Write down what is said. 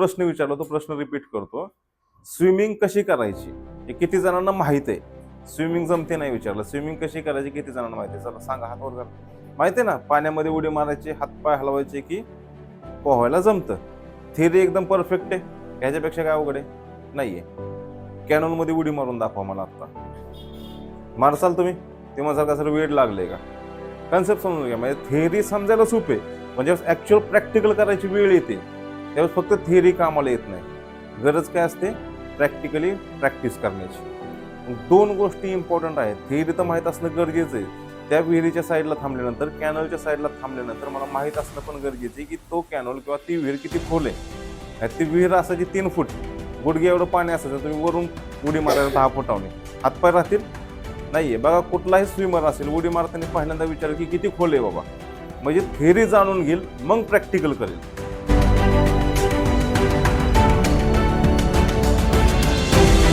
प्रश्न विचारला तो प्रश्न रिपीट करतो. स्विमिंग कशी करायची? हे किती जणांना माहीत आहे. स्विमिंग जमते नाही विचारलं. स्विमिंग कशी करायची किती जणांना माहिती आहे? चला सांगा हात वर करा माहिती आहे ना पाण्यामध्ये उडी मारायची हातपाय हलवायचे की पोहायला जमतं. थेरी एकदम परफेक्ट आहे. ह्याच्यापेक्षा काय अवघड आहे? नाही आहे कॅनॉनमध्ये उडी मारून दाखवा मला आत्ता मारसाल तुम्ही? ते माझा कसं वेळ लागले का? कन्सेप्ट समजून घ्या. म्हणजे थेअरी समजायला सोपे म्हणजे ॲक्च्युअल प्रॅक्टिकल करायची वेळ येते. त्यावेळेस फक्त थिअरी कामाला येत नाही. गरज काय असते? प्रॅक्टिकली प्रॅक्टिस करण्याची. दोन गोष्टी इम्पॉर्टंट आहेत. थिअरी तर माहीत असणं गरजेचं आहे. त्या विहिरीच्या साईडला थांबल्यानंतर कॅनलच्या साईडला थांबल्यानंतर मला माहीत असणं पण गरजेचं आहे की तो कॅनल किंवा ती विहीर किती खोल आहे. ती विहीर असायची तीन फूट. गुडघे एवढं पाणी असायचं तुम्ही वरून उडी मारायला दहा फुटावणे हातपाय राहतील? नाही आहे बघा कुठलाही स्विमर असेल उडी मारताना पहिल्यांदा विचार की किती खोल आहे बाबा. म्हणजे थेरी जाणून घेईल मग प्रॅक्टिकल करेल.